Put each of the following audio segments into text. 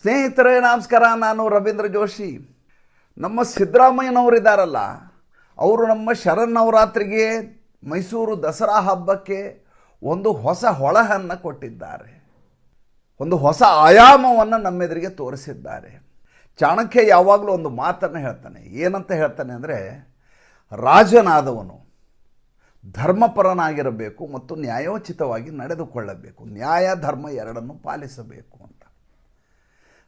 ಸ್ನೇಹಿತರೇ, ನಮಸ್ಕಾರ. ನಾನು ರವೀಂದ್ರ ಜೋಶಿ. ನಮ್ಮ ಸಿದ್ದರಾಮಯ್ಯನವರಿದ್ದಾರಲ್ಲ, ಅವರು ನಮ್ಮ ಶರನ್ನವರಾತ್ರಿಗೆ ಮೈಸೂರು ದಸರಾ ಹಬ್ಬಕ್ಕೆ ಒಂದು ಹೊಸ ಹೊಳಹನ್ನು ಕೊಟ್ಟಿದ್ದಾರೆ. ಒಂದು ಹೊಸ ಆಯಾಮವನ್ನು ನಮ್ಮೆದುರಿಗೆ ತೋರಿಸಿದ್ದಾರೆ. ಚಾಣಕ್ಯ ಯಾವಾಗಲೂ ಒಂದು ಮಾತನ್ನು ಹೇಳ್ತಾನೆ. ಏನಂತ ಹೇಳ್ತಾನೆ ಅಂದರೆ, ರಾಜನಾದವನು ಧರ್ಮಪರನಾಗಿರಬೇಕು ಮತ್ತು ನ್ಯಾಯೋಚಿತವಾಗಿ ನಡೆದುಕೊಳ್ಳಬೇಕು. ನ್ಯಾಯ, ಧರ್ಮ ಎರಡನ್ನು ಪಾಲಿಸಬೇಕು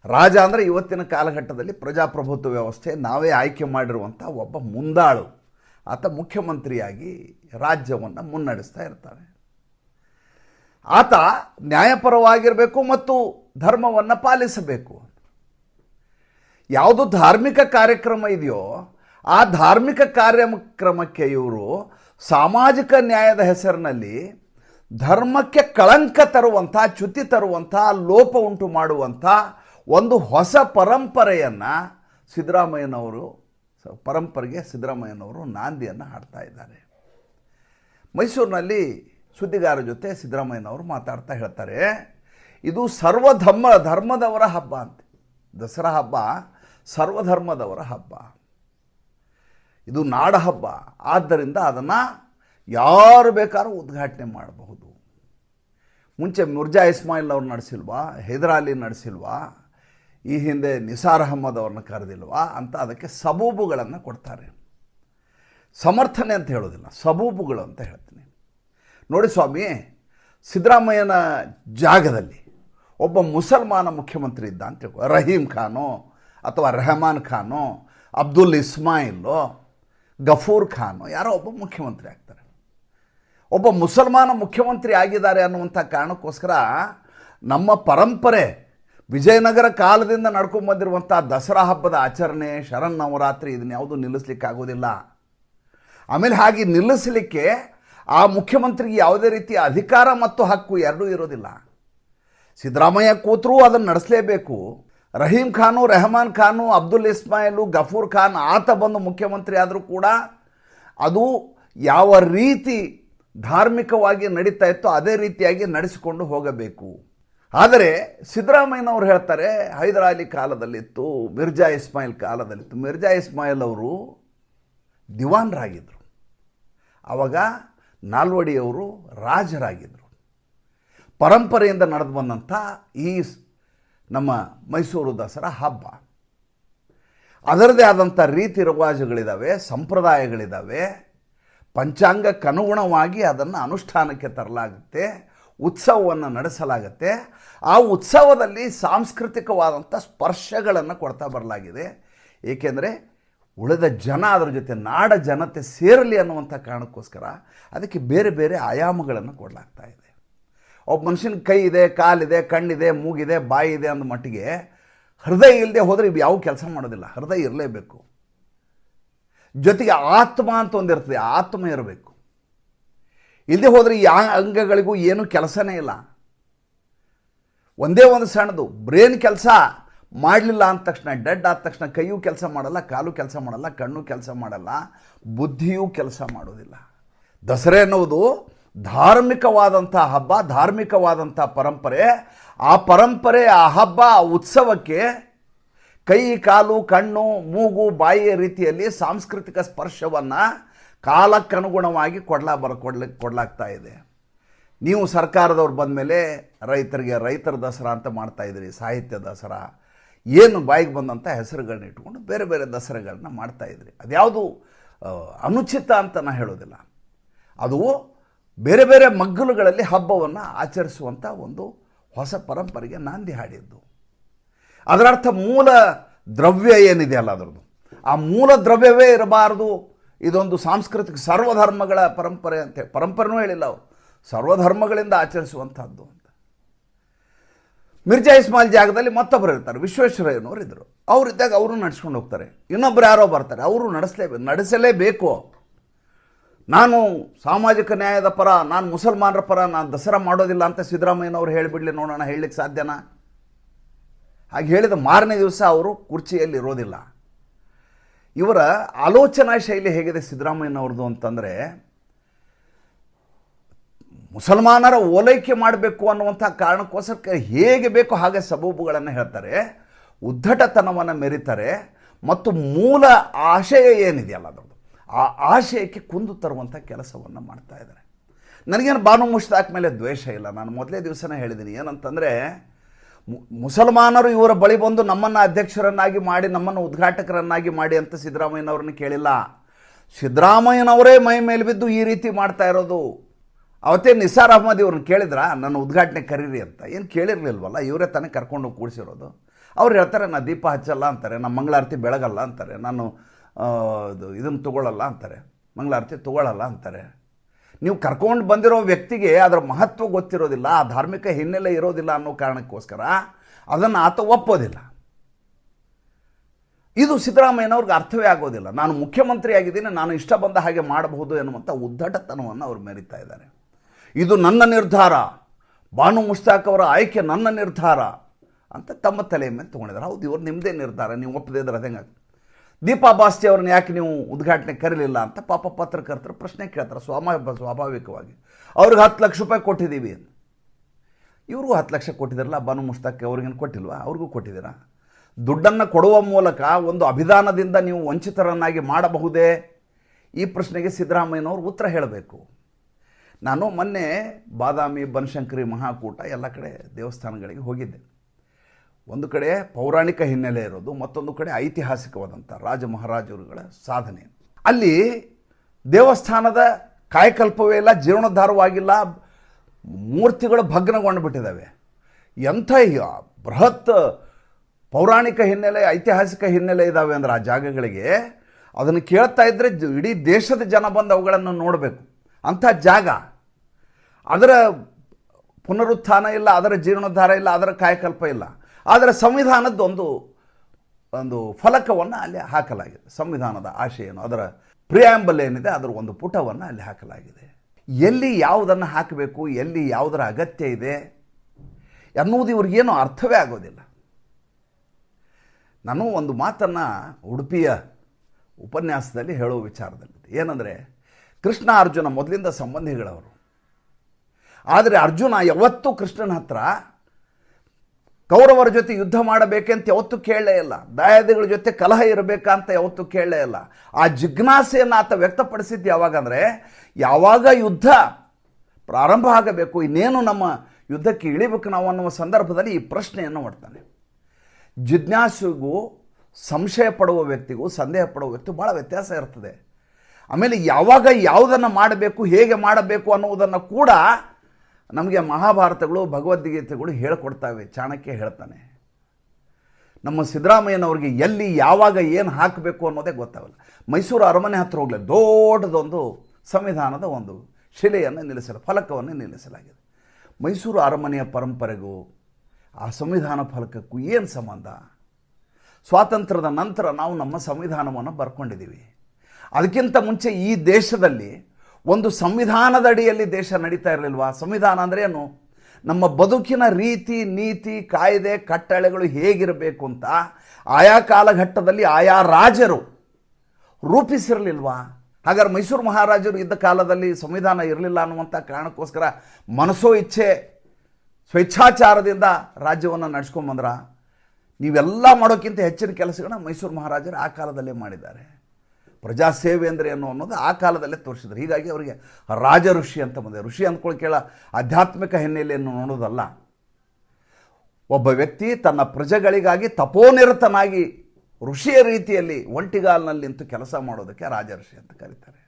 ರಾಜ ಅಂದರೆ ಇವತ್ತಿನ ಕಾಲಘಟ್ಟದಲ್ಲಿ ಪ್ರಜಾಪ್ರಭುತ್ವ ವ್ಯವಸ್ಥೆ ನಾವೇ ಆಯ್ಕೆ ಮಾಡಿರುವಂಥ ಒಬ್ಬ ಮುಂದಾಳು. ಆತ ಮುಖ್ಯಮಂತ್ರಿಯಾಗಿ ರಾಜ್ಯವನ್ನು ಮುನ್ನಡೆಸ್ತಾ ಇರ್ತಾನೆ. ಆತ ನ್ಯಾಯಪರವಾಗಿರಬೇಕು ಮತ್ತು ಧರ್ಮವನ್ನು ಪಾಲಿಸಬೇಕು. ಯಾವುದು ಧಾರ್ಮಿಕ ಕಾರ್ಯಕ್ರಮ ಇದೆಯೋ, ಆ ಧಾರ್ಮಿಕ ಕಾರ್ಯಕ್ರಮಕ್ಕೆ ಇವರು ಸಾಮಾಜಿಕ ನ್ಯಾಯದ ಹೆಸರಿನಲ್ಲಿ ಧರ್ಮಕ್ಕೆ ಕಳಂಕ ತರುವಂಥ ಚ್ಯುತಿ ತರುವಂಥ ಲೋಪ ಉಂಟು ಮಾಡುವಂಥ ಒಂದು ಹೊಸ ಪರಂಪರೆಯನ್ನು ಸಿದ್ದರಾಮಯ್ಯನವರು, ಪರಂಪರೆಗೆ ಸಿದ್ದರಾಮಯ್ಯನವರು ನಾಂದಿಯನ್ನು ಹಾಡ್ತಾ ಇದ್ದಾರೆ. ಮೈಸೂರಿನಲ್ಲಿ ಸುದ್ದಿಗಾರ ಜೊತೆ ಸಿದ್ದರಾಮಯ್ಯನವರು ಮಾತಾಡ್ತಾ ಹೇಳ್ತಾರೆ, ಇದು ಸರ್ವಧರ್ಮ, ಧರ್ಮದವರ ಹಬ್ಬ ಅಂತ. ದಸರಾ ಹಬ್ಬ ಸರ್ವಧರ್ಮದವರ ಹಬ್ಬ. ಇದು ನಾಡ ಹಬ್ಬ. ಆದ್ದರಿಂದ ಅದನ್ನು ಯಾರು ಬೇಕಾದ್ರೂ ಉದ್ಘಾಟನೆ ಮಾಡಬಹುದು. ಮುಂಚೆ ಮುರ್ಜಾ ಇಸ್ಮಾಯಿಲ್ ಅವ್ರು ನಡೆಸಿಲ್ವಾ ಹೈದರಾಲಿ ನಡೆಸಿಲ್ವಾ? ಈ ಹಿಂದೆ ನಿಸಾರ್ ಅಹಮ್ಮದ್ ಅವ್ರನ್ನ ಕರೆದಿಲ್ವಾ ಅಂತ ಅದಕ್ಕೆ ಸಬೂಬುಗಳನ್ನು ಕೊಡ್ತಾರೆ. ಸಮರ್ಥನೆ ಅಂತ ಹೇಳೋದಿಲ್ಲ, ಸಬೂಬುಗಳು ಅಂತ ಹೇಳ್ತೀನಿ. ನೋಡಿ ಸ್ವಾಮಿ, ಸಿದ್ದರಾಮಯ್ಯನ ಜಾಗದಲ್ಲಿ ಒಬ್ಬ ಮುಸಲ್ಮಾನ ಮುಖ್ಯಮಂತ್ರಿ ಇದ್ದ ಅಂತ ತಿಳ್ಕೊ ರಹೀಮ್ ಖಾನೋ ಅಥವಾ ರೆಹಮಾನ್ ಖಾನೋ, ಅಬ್ದುಲ್ ಇಸ್ಮಾಯಿಲು, ಗಫೂರ್ ಖಾನೋ, ಯಾರೋ ಒಬ್ಬ ಮುಖ್ಯಮಂತ್ರಿ ಆಗ್ತಾರೆ. ಒಬ್ಬ ಮುಸಲ್ಮಾನ ಮುಖ್ಯಮಂತ್ರಿ ಆಗಿದ್ದಾರೆ ಅನ್ನುವಂಥ ಕಾರಣಕ್ಕೋಸ್ಕರ ನಮ್ಮ ಪರಂಪರೆ ವಿಜಯನಗರ ಕಾಲದಿಂದ ನಡ್ಕೊಂಬಂದಿರುವಂಥ ದಸರಾ ಹಬ್ಬದ ಆಚರಣೆ ಶರನ್ನವರಾತ್ರಿ ಇದನ್ನ ಯಾವುದು ನಿಲ್ಲಿಸ್ಲಿಕ್ಕಾಗೋದಿಲ್ಲ ಆಮೇಲೆ ಹಾಗೆ ನಿಲ್ಲಿಸಲಿಕ್ಕೆ ಆ ಮುಖ್ಯಮಂತ್ರಿಗೆ ಯಾವುದೇ ರೀತಿಯ ಅಧಿಕಾರ ಮತ್ತು ಹಕ್ಕು ಎರಡೂ ಇರೋದಿಲ್ಲ. ಸಿದ್ದರಾಮಯ್ಯ ಕೂತರೂ ಅದನ್ನು ನಡೆಸಲೇಬೇಕು. ರಹೀಂ ಖಾನು, ರೆಹಮಾನ್ ಖಾನು, ಅಬ್ದುಲ್ ಇಸ್ಮಾಯಿಲು, ಗಫೂರ್ ಖಾನ್ ಆತ ಬಂದು ಮುಖ್ಯಮಂತ್ರಿ ಆದರೂ ಕೂಡ ಅದು ಯಾವ ರೀತಿ ಧಾರ್ಮಿಕವಾಗಿ ನಡೀತಾ ಇತ್ತೋ ಅದೇ ರೀತಿಯಾಗಿ ನಡೆಸಿಕೊಂಡು ಹೋಗಬೇಕು. ಆದರೆ ಸಿದ್ದರಾಮಯ್ಯನವರು ಹೇಳ್ತಾರೆ, ಹೈದರಾಲಿ ಕಾಲದಲ್ಲಿತ್ತು, ಮಿರ್ಜಾ ಇಸ್ಮಾಯಿಲ್ ಕಾಲದಲ್ಲಿತ್ತು. ಮಿರ್ಜಾ ಇಸ್ಮಾಯಿಲ್ ಅವರು ದಿವಾನ್ರಾಗಿದ್ದರು ಆವಾಗ ನಾಲ್ವಡಿಯವರು ರಾಜರಾಗಿದ್ದರು ಪರಂಪರೆಯಿಂದ ನಡೆದು ಬಂದಂಥ ಈ ನಮ್ಮ ಮೈಸೂರು ದಸರಾ ಹಬ್ಬ. ಅದರದೇ ಆದಂಥ ರೀತಿ ರಿವಾಜುಗಳಿದ್ದಾವೆ ಸಂಪ್ರದಾಯಗಳಿದ್ದಾವೆ ಪಂಚಾಂಗಕ್ಕನುಗುಣವಾಗಿ ಅದನ್ನು ಅನುಷ್ಠಾನಕ್ಕೆ ತರಲಾಗುತ್ತೆ. ಉತ್ಸವವನ್ನು ನಡೆಸಲಾಗುತ್ತೆ. ಆ ಉತ್ಸವದಲ್ಲಿ ಸಾಂಸ್ಕೃತಿಕವಾದಂಥ ಸ್ಪರ್ಶಗಳನ್ನು ಕೊಡ್ತಾ ಬರಲಾಗಿದೆ. ಏಕೆಂದರೆ ಉಳಿದ ಜನ ಅದರ ಜೊತೆ ನಾಡ ಜನತೆ ಸೇರಲಿ ಅನ್ನುವಂಥ ಕಾರಣಕ್ಕೋಸ್ಕರ ಅದಕ್ಕೆ ಬೇರೆ ಬೇರೆ ಆಯಾಮಗಳನ್ನು ಕೊಡಲಾಗ್ತಾ ಇದೆ. ಒಬ್ಬ ಮನುಷ್ಯನ ಕೈ ಇದೆ, ಕಾಲಿದೆ, ಕಣ್ಣಿದೆ, ಮೂಗಿದೆ, ಬಾಯಿ ಇದೆ ಅಂದ ಮಟ್ಟಿಗೆ ಹೃದಯ ಇಲ್ಲದೆ ಹೋದರೆ ಇವು ಯಾವ ಕೆಲಸ ಮಾಡೋದಿಲ್ಲ. ಹೃದಯ ಇರಲೇಬೇಕು. ಜೊತೆಗೆ ಆತ್ಮ ಅಂತ ಒಂದಿರ್ತದೆ. ಆತ್ಮ ಇರಬೇಕು. ಇಲ್ಲದೆ ಹೋದರೆ ಈ ಅಂಗಗಳಿಗೂ ಏನೂ ಕೆಲಸನೇ ಇಲ್ಲ. ಒಂದೇ ಒಂದು ಸಣ್ಣದು, ಬ್ರೇನ್ ಕೆಲಸ ಮಾಡಲಿಲ್ಲ ಅಂದ ತಕ್ಷಣ, ಡೆಡ್ ಆದ ತಕ್ಷಣ ಕೈಯೂ ಕೆಲಸ ಮಾಡಲ್ಲ, ಕಾಲು ಕೆಲಸ ಮಾಡಲ್ಲ, ಕಣ್ಣು ಕೆಲಸ ಮಾಡಲ್ಲ, ಬುದ್ಧಿಯೂ ಕೆಲಸ ಮಾಡೋದಿಲ್ಲ. ದಸರೆ ಅನ್ನುವುದು ಧಾರ್ಮಿಕವಾದಂಥ ಹಬ್ಬ, ಧಾರ್ಮಿಕವಾದಂಥ ಪರಂಪರೆ. ಆ ಪರಂಪರೆ, ಆ ಹಬ್ಬ, ಆ ಉತ್ಸವಕ್ಕೆ ಕೈ, ಕಾಲು, ಕಣ್ಣು, ಮೂಗು ಬಾಯಿಯ ರೀತಿಯಲ್ಲಿ ಸಾಂಸ್ಕೃತಿಕ ಸ್ಪರ್ಶವನ್ನು ಕಾಲಕ್ಕನುಗುಣವಾಗಿ ಕೊಡ್ಲಾ ಬರ ಕೊಡ್ಲಿ ಕೊಡ್ಲಾಗ್ತಾ ಇದೆ. ನೀವು ಸರ್ಕಾರದವ್ರು ಬಂದ ಮೇಲೆ ರೈತರಿಗೆ ರೈತರ ದಸರಾ ಅಂತ ಮಾಡ್ತಾ ಇದ್ರಿ ಸಾಹಿತ್ಯ ದಸರಾ. ಏನು ಬಾಯಿಗೆ ಬಂದಂಥ ಹೆಸರುಗಳನ್ನ ಇಟ್ಕೊಂಡು ಬೇರೆ ಬೇರೆ ದಸರಾಗಳನ್ನ ಮಾಡ್ತಾ ಇದ್ರಿ ಅದ್ಯಾವುದು ಅನುಚಿತ ಅಂತ ನಾನು ಹೇಳೋದಿಲ್ಲ. ಅದು ಬೇರೆ ಬೇರೆ ಮಗ್ಗಲುಗಳಲ್ಲಿ ಹಬ್ಬವನ್ನು ಆಚರಿಸುವಂಥ ಒಂದು ಹೊಸ ಪರಂಪರೆಗೆ ನಾಂದಿ ಹಾಡಿದ್ದು. ಅದರರ್ಥ ಮೂಲ ದ್ರವ್ಯ ಏನಿದೆ ಅಲ್ಲ ಅದರದ್ದು. ಆ ಮೂಲ ದ್ರವ್ಯವೇ ಇರಬಾರ್ದು. ಇದೊಂದು ಸಾಂಸ್ಕೃತಿಕ ಸರ್ವಧರ್ಮಗಳ ಪರಂಪರೆ ಅಂತ ಪರಂಪರೆನೂ ಹೇಳಿಲ್ಲ ಅವರು. ಸರ್ವಧರ್ಮಗಳಿಂದ ಆಚರಿಸುವಂಥದ್ದು ಅಂತ. ಮಿರ್ಜಾ ಇಸ್ಮಾಲ್ ಜಾಗದಲ್ಲಿ ಮತ್ತೊಬ್ಬರು ಇರ್ತಾರೆ, ವಿಶ್ವೇಶ್ವರಯ್ಯನವರು ಇದ್ದರು ಅವರು ಇದ್ದಾಗ ಅವರು ನಡೆಸ್ಕೊಂಡು ಹೋಗ್ತಾರೆ. ಇನ್ನೊಬ್ರು ಯಾರೋ ಬರ್ತಾರೆ, ಅವರು ನಡೆಸಲೇಬೇಕು ನಡೆಸಲೇಬೇಕು. ನಾನು ಸಾಮಾಜಿಕ ನ್ಯಾಯದ ಪರ, ನಾನು ಮುಸಲ್ಮಾನರ ಪರ, ನಾನು ದಸರಾ ಮಾಡೋದಿಲ್ಲ ಅಂತ ಸಿದ್ದರಾಮಯ್ಯನವರು ಹೇಳಿಬಿಡಲಿ ನೋಡೋಣ, ಹೇಳಲಿಕ್ಕೆ ಸಾಧ್ಯನಾ? ಹಾಗೆ ಹೇಳಿದ ಮಾರನೇ ದಿವಸ ಅವರು ಕುರ್ಚಿಯಲ್ಲಿ ಇರೋದಿಲ್ಲ. ಇವರ ಆಲೋಚನಾ ಶೈಲಿ ಹೇಗಿದೆ ಸಿದ್ದರಾಮಯ್ಯನವ್ರದ್ದು ಅಂತಂದರೆ, ಮುಸಲ್ಮಾನರ ಓಲೈಕೆ ಮಾಡಬೇಕು ಅನ್ನುವಂಥ ಕಾರಣಕ್ಕೋಸ್ಕರ ಹೇಗೆ ಬೇಕೋ ಹಾಗೆ ಸಬೂಬುಗಳನ್ನು ಹೇಳ್ತಾರೆ ಉದ್ದಟತನವನ್ನು ಮೆರಿತಾರೆ, ಮತ್ತು ಮೂಲ ಆಶಯ ಏನಿದೆಯಲ್ಲ ಅದರದ್ದು, ಆ ಆಶಯಕ್ಕೆ ಕುಂದು ತರುವಂಥ ಕೆಲಸವನ್ನು ಮಾಡ್ತಾ ಇದ್ದಾರೆ. ನನಗೇನು ಬಾನು ಮುಷ್ತಾಕ್ ಮೇಲೆ ದ್ವೇಷ ಇಲ್ಲ, ನಾನು ಮೊದಲೇ ದಿವಸನೇ ಹೇಳಿದ್ದೀನಿ, ಏನಂತಂದರೆ ಮುಸಲ್ಮಾನರು ಇವರ ಬಳಿ ಬಂದು ನಮ್ಮನ್ನು ಅಧ್ಯಕ್ಷರನ್ನಾಗಿ ಮಾಡಿ, ನಮ್ಮನ್ನು ಉದ್ಘಾಟಕರನ್ನಾಗಿ ಮಾಡಿ ಅಂತ ಸಿದ್ದರಾಮಯ್ಯನವ್ರನ್ನ ಕೇಳಿಲ್ಲ. ಸಿದ್ದರಾಮಯ್ಯನವರೇ ಮೈ ಮೇಲೆ ಬಿದ್ದು ಈ ರೀತಿ ಮಾಡ್ತಾ ಇರೋದು. ಅವತ್ತೇ ನಿಸಾರ್ ಅಹ್ಮದ್ ಇವ್ರನ್ನ ಕೇಳಿದ್ರ? ನನ್ನ ಉದ್ಘಾಟನೆ ಕರೀರಿ ಅಂತ. ಏನು ಕೇಳಿರ್ಲಿಲ್ವಲ್ಲ? ಇವರೇ ತಾನೇ ಕರ್ಕೊಂಡು ಕೂಡಿಸಿರೋದು. ಅವ್ರು ಹೇಳ್ತಾರೆ ನಾನು ದೀಪ ಹಚ್ಚಲ್ಲ ಅಂತಾರೆ ನಾನು ಮಂಗಳಾರತಿ ಬೆಳಗಲ್ಲ ಅಂತಾರೆ, ನಾನು ಇದು, ಇದನ್ನು ತಗೊಳ್ಳಲ್ಲ ಅಂತಾರೆ, ಮಂಗಳಾರತಿ ತಗೊಳ್ಳಲ್ಲ ಅಂತಾರೆ. ನೀವು ಕರ್ಕೊಂಡು ಬಂದಿರೋ ವ್ಯಕ್ತಿಗೆ ಅದರ ಮಹತ್ವ ಗೊತ್ತಿರೋದಿಲ್ಲ, ಆ ಧಾರ್ಮಿಕ ಹಿನ್ನೆಲೆ ಇರೋದಿಲ್ಲ ಅನ್ನೋ ಕಾರಣಕ್ಕೋಸ್ಕರ ಅದನ್ನು ಆತ ಒಪ್ಪೋದಿಲ್ಲ. ಇದು ಸಿದ್ದರಾಮಯ್ಯನವ್ರಿಗೆ ಅರ್ಥವೇ ಆಗೋದಿಲ್ಲ. ನಾನು ಮುಖ್ಯಮಂತ್ರಿ ಆಗಿದ್ದೀನಿ ನಾನು ಇಷ್ಟ ಬಂದ ಹಾಗೆ ಮಾಡಬಹುದು ಎನ್ನುವಂಥ ಉದ್ದಟತನವನ್ನು ಅವರು ಮೆರೀತಾ ಇದ್ದಾರೆ. ಇದು ನನ್ನ ನಿರ್ಧಾರ. ಬಾನು ಮುಷ್ತಾಕ್ ಅವರ ಆಯ್ಕೆ ನನ್ನ ನಿರ್ಧಾರ ಅಂತ ತಮ್ಮ ತಲೆ ಮೇಲೆ ತೊಗೊಂಡಿದ್ದಾರೆ. ಹೌದು, ಇವ್ರು ನಿಮ್ಮದೇ ನಿರ್ಧಾರ, ನೀವು ಒಪ್ಪದೇ ಇದ್ರೆ ಅದಂಗೆ ದೀಪಾ ಬಾಸ್ತಿ ಅವ್ರನ್ನ ಯಾಕೆ ನೀವು ಉದ್ಘಾಟನೆ ಕರೀಲಿಲ್ಲ ಅಂತ ಪಾಪ ಪತ್ರಕರ್ತರು ಪ್ರಶ್ನೆ ಕೇಳ್ತಾರೆ ಸ್ವಾಮ, ಸ್ವಾಭಾವಿಕವಾಗಿ. ಅವ್ರಿಗೆ ಹತ್ತು ಲಕ್ಷ ರೂಪಾಯಿ ಕೊಟ್ಟಿದ್ದೀವಿ ಇವ್ರಿಗೂ ಹತ್ತು ಲಕ್ಷ ಕೊಟ್ಟಿದ್ದಾರಲ್ಲ, ಬಾನು ಮುಷ್ತಾಕ್ ಅವ್ರಿಗೇನು ಕೊಟ್ಟಿಲ್ವಾ? ಅವ್ರಿಗೂ ಕೊಟ್ಟಿದ್ದೀರಾ? ದುಡ್ಡನ್ನು ಕೊಡುವ ಮೂಲಕ ಒಂದು ಅಭಿದಾನದಿಂದ ನೀವು ವಂಚಿತರನ್ನಾಗಿ ಮಾಡಬಹುದೇ? ಈ ಪ್ರಶ್ನೆಗೆ ಸಿದ್ದರಾಮಯ್ಯನವರು ಉತ್ತರ ಹೇಳಬೇಕು. ನಾನು ಮೊನ್ನೆ ಬಾದಾಮಿ, ಬನಶಂಕರಿ ಮಹಾಕೂಟ ಎಲ್ಲ ಕಡೆ ದೇವಸ್ಥಾನಗಳಿಗೆ ಹೋಗಿದ್ದೆ. ಒಂದು ಕಡೆ ಪೌರಾಣಿಕ ಹಿನ್ನೆಲೆ ಇರೋದು, ಮತ್ತೊಂದು ಕಡೆ ಐತಿಹಾಸಿಕವಾದಂಥ ರಾಜ ಮಹಾರಾಜರುಗಳ ಸಾಧನೆ. ಅಲ್ಲಿ ದೇವಸ್ಥಾನದ ಕಾಯಕಲ್ಪವೇ ಇಲ್ಲ, ಜೀರ್ಣೋದ್ಧಾರವಾಗಿಲ್ಲ, ಮೂರ್ತಿಗಳು ಭಗ್ನಗೊಂಡು ಬಿಟ್ಟಿದ್ದಾವೆ ಎಂಥ ಬೃಹತ್ ಪೌರಾಣಿಕ ಹಿನ್ನೆಲೆ, ಐತಿಹಾಸಿಕ ಹಿನ್ನೆಲೆ ಇದ್ದಾವೆ ಅಂದ್ರೆ ಆ ಜಾಗಗಳಿಗೆ ಅದನ್ನು ಕೇಳ್ತಾ ಇದ್ದರೆ ಇಡೀ ದೇಶದ ಜನ ಬಂದು ಅವುಗಳನ್ನು ನೋಡಬೇಕು. ಅಂಥ ಜಾಗ. ಅದರ ಪುನರುತ್ಥಾನ ಇಲ್ಲ, ಅದರ ಜೀರ್ಣೋದ್ಧಾರ ಇಲ್ಲ, ಅದರ ಕಾಯಕಲ್ಪ ಇಲ್ಲ. ಆದರೆ ಸಂವಿಧಾನದ ಒಂದು ಒಂದು ಫಲಕವನ್ನು ಅಲ್ಲಿ ಹಾಕಲಾಗಿದೆ. ಸಂವಿಧಾನದ ಆಶಯ ಏನು ಅದರ ಪ್ರಿಯಾಂಬಲ್ ಏನಿದೆ, ಅದರ ಒಂದು ಪುಟವನ್ನು ಅಲ್ಲಿ ಹಾಕಲಾಗಿದೆ. ಎಲ್ಲಿ ಯಾವುದನ್ನು ಹಾಕಬೇಕು, ಎಲ್ಲಿ ಯಾವುದರ ಅಗತ್ಯ ಇದೆ ಅನ್ನುವುದು ಇವ್ರಿಗೇನು ಅರ್ಥವೇ ಆಗೋದಿಲ್ಲ. ನಾನು ಒಂದು ಮಾತನ್ನು ಉಡುಪಿಯ ಉಪನ್ಯಾಸದಲ್ಲಿ ಹೇಳುವ ವಿಚಾರದಲ್ಲಿ ಏನಂದರೆ, ಕೃಷ್ಣ ಅರ್ಜುನ ಮೊದಲಿಂದ ಸಂಬಂಧಿಗಳವರು. ಆದರೆ ಅರ್ಜುನ ಯಾವತ್ತೂ ಕೃಷ್ಣನ ಹತ್ರ ಕೌರವರ ಜೊತೆ ಯುದ್ಧ ಮಾಡಬೇಕಂತ ಯಾವತ್ತೂ ಕೇಳಲೇ ಇಲ್ಲ. ದಾಯಾದಿಗಳ ಜೊತೆ ಕಲಹ ಇರಬೇಕಂತ ಯಾವತ್ತೂ ಕೇಳಲೇ ಇಲ್ಲ. ಆ ಜಿಜ್ಞಾಸೆಯನ್ನು ಆತ ವ್ಯಕ್ತಪಡಿಸಿದ್ದು ಯಾವಾಗಂದರೆ ಯಾವಾಗ ಯುದ್ಧ ಪ್ರಾರಂಭ ಆಗಬೇಕು, ಇನ್ನೇನು ನಮ್ಮ ಯುದ್ಧಕ್ಕೆ ಇಳಿಬೇಕು ನಾವು ಅನ್ನುವ ಸಂದರ್ಭದಲ್ಲಿ ಈ ಪ್ರಶ್ನೆಯನ್ನು ಮಾಡ್ತಾನೆ. ಜಿಜ್ಞಾಸಿಗೂ ಸಂಶಯ ಪಡುವ ವ್ಯಕ್ತಿಗೂ, ಸಂದೇಹ ಪಡುವ ವ್ಯಕ್ತಿ ಭಾಳ ವ್ಯತ್ಯಾಸ ಇರ್ತದೆ. ಆಮೇಲೆ ಯಾವಾಗ ಯಾವುದನ್ನು ಮಾಡಬೇಕು, ಹೇಗೆ ಮಾಡಬೇಕು ಅನ್ನುವುದನ್ನು ಕೂಡ ನಮಗೆ ಮಹಾಭಾರತಗಳು, ಭಗವದ್ಗೀತೆಗಳು ಹೇಳ್ಕೊಡ್ತಾವೆ, ಚಾಣಕ್ಯ ಹೇಳ್ತಾನೆ. ನಮ್ಮ ಸಿದ್ದರಾಮಯ್ಯನವ್ರಿಗೆ ಎಲ್ಲಿ, ಯಾವಾಗ ಏನು ಹಾಕಬೇಕು ಅನ್ನೋದೇ ಗೊತ್ತಾಗಲ್ಲ. ಮೈಸೂರು ಅರಮನೆ ಹತ್ರ ಹೋಗಲಿ, ದೊಡ್ಡದೊಂದು ಸಂವಿಧಾನದ ಒಂದು ಶಿಲೆಯನ್ನು ನಿಲ್ಲಿಸಲ, ಫಲಕವನ್ನು ನಿಲ್ಲಿಸಲಾಗಿದೆ. ಮೈಸೂರು ಅರಮನೆಯ ಪರಂಪರೆಗೂ ಆ ಸಂವಿಧಾನ ಫಲಕಕ್ಕೂ ಏನು ಸಂಬಂಧ? ಸ್ವಾತಂತ್ರ್ಯದ ನಂತರ ನಾವು ನಮ್ಮ ಸಂವಿಧಾನವನ್ನು ಬರ್ಕೊಂಡಿದ್ದೀವಿ. ಅದಕ್ಕಿಂತ ಮುಂಚೆ ಈ ದೇಶದಲ್ಲಿ ಒಂದು ಸಂವಿಧಾನದ ಅಡಿಯಲ್ಲಿ ದೇಶ ನಡೀತಾ ಇರಲಿಲ್ವಾ? ಸಂವಿಧಾನ ಅಂದರೆ ಏನು? ನಮ್ಮ ಬದುಕಿನ ರೀತಿ, ನೀತಿ, ಕಾಯ್ದೆ, ಕಟ್ಟಳೆಗಳು ಹೇಗಿರಬೇಕು ಅಂತ ಆಯಾ ಕಾಲಘಟ್ಟದಲ್ಲಿ ಆಯಾ ರಾಜರು ರೂಪಿಸಿರಲಿಲ್ವಾ? ಹಾಗಾದ್ರೆ ಮೈಸೂರು ಮಹಾರಾಜರು ಇದ್ದ ಕಾಲದಲ್ಲಿ ಸಂವಿಧಾನ ಇರಲಿಲ್ಲ ಅನ್ನುವಂಥ ಕಾರಣಕ್ಕೋಸ್ಕರ ಮನಸ್ಸೋ ಇಚ್ಛೆ, ಸ್ವೇಚ್ಛಾಚಾರದಿಂದ ರಾಜ್ಯವನ್ನು ನಡೆಸ್ಕೊಂಬಂದ್ರ ನೀವೆಲ್ಲ ಮಾಡೋಕ್ಕಿಂತ ಹೆಚ್ಚಿನ ಕೆಲಸಗಳನ್ನ ಮೈಸೂರು ಮಹಾರಾಜರು ಆ ಕಾಲದಲ್ಲೇ ಮಾಡಿದ್ದಾರೆ. ಪ್ರಜಾಸೇವೆ ಅಂದರೆ ಏನು ಅನ್ನೋದು ಆ ಕಾಲದಲ್ಲೇ ತೋರಿಸಿದ್ರು. ಹೀಗಾಗಿ ಅವರಿಗೆ ರಾಜ ಋಷಿ ಅಂತ ಬಂದೆ. ಋಷಿ ಅಂದ್ಕೊಳ್ಕೇಳ ಆಧ್ಯಾತ್ಮಿಕ ಹಿನ್ನೆಲೆಯನ್ನು ನೋಡೋದಲ್ಲ ಒಬ್ಬ ವ್ಯಕ್ತಿ ತನ್ನ ಪ್ರಜೆಗಳಿಗಾಗಿ ತಪೋನಿರತನಾಗಿ ಋಷಿಯ ರೀತಿಯಲ್ಲಿ ಒಂಟಿಗಾಲ್ನಲ್ಲಿ ನಿಂತು ಕೆಲಸ ಮಾಡೋದಕ್ಕೆ ರಾಜಋಷಿ ಅಂತ ಕರೀತಾರೆ.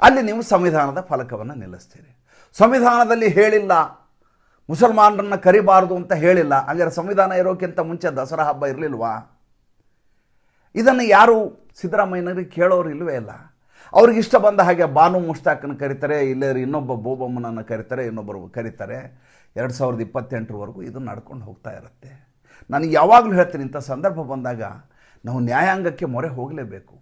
ಅಲ್ಲಿ ನೀವು ಸಂವಿಧಾನದ ಫಲಕವನ್ನು ನಿಲ್ಲಿಸ್ತೀರಿ. ಸಂವಿಧಾನದಲ್ಲಿ ಹೇಳಿಲ್ಲ, ಮುಸಲ್ಮಾನರನ್ನು ಕರಿಬಾರದು ಅಂತ ಹೇಳಿಲ್ಲ, ಹಂಗಾರೆ ಸಂವಿಧಾನ ಇರೋಕ್ಕಿಂತ ಮುಂಚೆ ದಸರಾ ಹಬ್ಬ ಇರಲಿಲ್ವಾ? ಇದನ್ನು ಯಾರು ಸಿದ್ದರಾಮಯ್ಯನವರಿಗೆ ಕೇಳೋರು ಇಲ್ಲವೇ ಇಲ್ಲ. ಅವ್ರಿಗೆ ಇಷ್ಟ ಬಂದ ಹಾಗೆ ಬಾನು ಮುಷ್ತಾಕನ್ನು ಕರೀತಾರೆ, ಇಲ್ಲೇ ಇನ್ನೊಬ್ಬ ಬೋಬಮ್ಮನನ್ನು ಕರೀತಾರೆ, ಇನ್ನೊಬ್ಬರು ಕರೀತಾರೆ. ಎರಡು ಸಾವಿರದ ಇಪ್ಪತ್ತೆಂಟರವರೆಗೂ ಇದು ನಡ್ಕೊಂಡು ಹೋಗ್ತಾ ಇರುತ್ತೆ. ನಾನು ಯಾವಾಗಲೂ ಹೇಳ್ತೀನಿ, ಇಂಥ ಸಂದರ್ಭ ಬಂದಾಗ ನಾವು ನ್ಯಾಯಾಂಗಕ್ಕೆ ಮೊರೆ ಹೋಗಲೇಬೇಕು.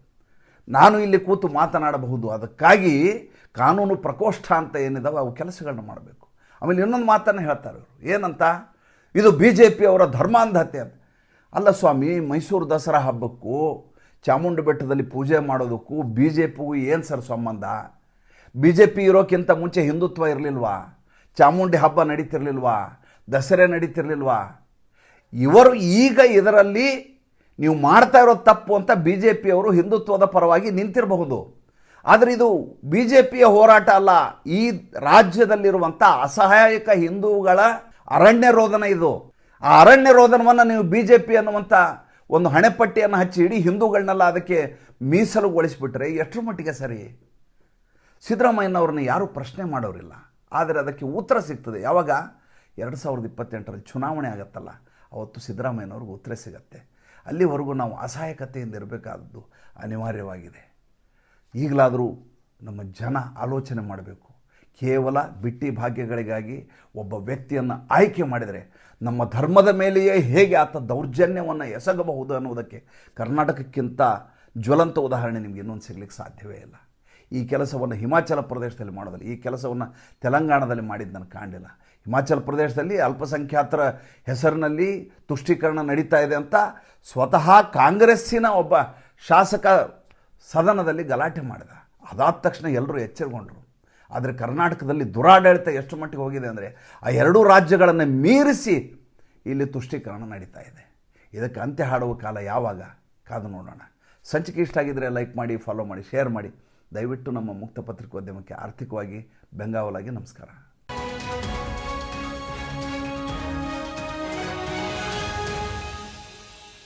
ನಾನು ಇಲ್ಲಿ ಕೂತು ಮಾತನಾಡಬಹುದು, ಅದಕ್ಕಾಗಿ ಕಾನೂನು ಪ್ರಕೋಷ್ಠ ಅಂತ ಏನಿದಾವೆ, ಅವು ಕೆಲಸಗಳನ್ನ ಮಾಡಬೇಕು. ಆಮೇಲೆ ಇನ್ನೊಂದು ಮಾತನ್ನು ಹೇಳ್ತಾರೆ ಅವರು ಏನಂತ? ಇದು ಬಿ ಜೆ ಪಿಯವರ ಧರ್ಮಾಂಧತೆ ಅಂತ. ಅಲ್ಲ ಸ್ವಾಮಿ, ಮೈಸೂರು ದಸರಾ ಹಬ್ಬಕ್ಕೂ ಚಾಮುಂಡಿ ಬೆಟ್ಟದಲ್ಲಿ ಪೂಜೆ ಮಾಡೋದಕ್ಕೂ ಬಿ ಜೆ ಪಿಗೂ ಏನು ಸರ್ ಸಂಬಂಧ? ಬಿ ಜೆ ಪಿ ಇರೋಕ್ಕಿಂತ ಮುಂಚೆ ಹಿಂದುತ್ವ ಇರಲಿಲ್ವಾ? ಚಾಮುಂಡಿ ಹಬ್ಬ ನಡೀತಿರ್ಲಿಲ್ವಾ? ದಸರೆ ನಡೀತಿರ್ಲಿಲ್ವಾ? ಇವರು ಈಗ ಇದರಲ್ಲಿ ನೀವು ಮಾಡ್ತಾ ಇರೋ ತಪ್ಪು ಅಂತ ಬಿ ಜೆ ಪಿಯವರು ಹಿಂದುತ್ವದ ಪರವಾಗಿ ನಿಂತಿರಬಹುದು. ಆದರೆ ಇದು ಬಿ ಜೆ ಪಿಯ ಹೋರಾಟ ಅಲ್ಲ, ಈ ರಾಜ್ಯದಲ್ಲಿರುವಂಥ ಅಸಹಾಯಕ ಹಿಂದೂಗಳ ಅರಣ್ಯ ರೋದನ ಇದು. ಆ ಅರಣ್ಯ ರೋದನವನ್ನು ನೀವು ಬಿ ಜೆ ಪಿ ಅನ್ನುವಂಥ ಒಂದು ಹಣೆಪಟ್ಟಿಯನ್ನು ಹಚ್ಚಿ ಇಡೀ ಹಿಂದೂಗಳನ್ನೆಲ್ಲ ಅದಕ್ಕೆ ಮೀಸಲುಗೊಳಿಸಿಬಿಟ್ರೆ ಎಷ್ಟರ ಮಟ್ಟಿಗೆ ಸರಿ? ಸಿದ್ದರಾಮಯ್ಯನವ್ರನ್ನ ಯಾರೂ ಪ್ರಶ್ನೆ ಮಾಡೋರಿಲ್ಲ. ಆದರೆ ಅದಕ್ಕೆ ಉತ್ತರ ಸಿಗ್ತದೆ. ಯಾವಾಗ? ಎರಡು ಸಾವಿರದ ಇಪ್ಪತ್ತೆಂಟರಲ್ಲಿ ಚುನಾವಣೆ ಆಗುತ್ತಲ್ಲ. ಅವತ್ತು ಸಿದ್ದರಾಮಯ್ಯನವ್ರಿಗೆ ಉತ್ತರ ಸಿಗತ್ತೆ. ಅಲ್ಲಿವರೆಗೂ ನಾವು ಅಸಹಾಯಕತೆಯಿಂದ ಇರಬೇಕಾದದ್ದು ಅನಿವಾರ್ಯವಾಗಿದೆ. ಈಗಲಾದರೂ ನಮ್ಮ ಜನ ಆಲೋಚನೆ ಮಾಡಬೇಕು. ಕೇವಲ ಬಿಟ್ಟಿ ಭಾಗ್ಯಗಳಿಗಾಗಿ ಒಬ್ಬ ವ್ಯಕ್ತಿಯನ್ನು ಆಯ್ಕೆ ಮಾಡಿದರೆ ನಮ್ಮ ಧರ್ಮದ ಮೇಲೆಯೇ ಹೇಗೆ ಆತ ದೌರ್ಜನ್ಯವನ್ನು ಎಸಗಬಹುದು ಅನ್ನುವುದಕ್ಕೆ ಕರ್ನಾಟಕಕ್ಕಿಂತ ಜ್ವಲಂತ ಉದಾಹರಣೆ ನಿಮಗೆ ಇನ್ನೊಂದು ಸಿಗ್ಲಿಕ್ಕೆ ಸಾಧ್ಯವೇ ಇಲ್ಲ. ಈ ಕೆಲಸವನ್ನು ಹಿಮಾಚಲ ಪ್ರದೇಶದಲ್ಲಿ ಮಾಡೋದಿಲ್ಲ, ಈ ಕೆಲಸವನ್ನು ತೆಲಂಗಾಣದಲ್ಲಿ ಮಾಡಿದ್ದು ನಾನು ಕಾಣಲಿಲ್ಲ. ಹಿಮಾಚಲ ಪ್ರದೇಶದಲ್ಲಿ ಅಲ್ಪಸಂಖ್ಯಾತರ ಹೆಸರಿನಲ್ಲಿ ತುಷ್ಟೀಕರಣ ನಡೀತಾ ಇದೆ ಅಂತ ಸ್ವತಃ ಕಾಂಗ್ರೆಸ್ಸಿನ ಒಬ್ಬ ಶಾಸಕ ಸದನದಲ್ಲಿ ಗಲಾಟೆ ಮಾಡಿದ. ಅದಾದ ತಕ್ಷಣ ಎಲ್ಲರೂ ಎಚ್ಚರಗೊಂಡರು. ಆದರೆ ಕರ್ನಾಟಕದಲ್ಲಿ ದುರಾಡಳಿತ ಎಷ್ಟು ಮಟ್ಟಿಗೆ ಹೋಗಿದೆ ಅಂದರೆ ಆ ಎರಡೂ ರಾಜ್ಯಗಳನ್ನು ಮೀರಿಸಿ ಇಲ್ಲಿ ತುಷ್ಟೀಕರಣ ನಡೀತಾ ಇದೆ. ಇದಕ್ಕೆ ಅಂತ್ಯ ಹಾಡುವ ಕಾಲ ಯಾವಾಗ? ಕಾದು ನೋಡೋಣ. ಸಂಚಿಕೆ ಇಷ್ಟ ಆಗಿದ್ದರೆ ಲೈಕ್ ಮಾಡಿ ಫಾಲೋ ಮಾಡಿ ಶೇರ್ ಮಾಡಿ. ದಯವಿಟ್ಟು ನಮ್ಮ ಮುಕ್ತ ಪತ್ರಿಕೋದ್ಯಮಕ್ಕೆ ಆರ್ಥಿಕವಾಗಿ ಬೆಂಗಾವಲಾಗಿ ನಮಸ್ಕಾರ.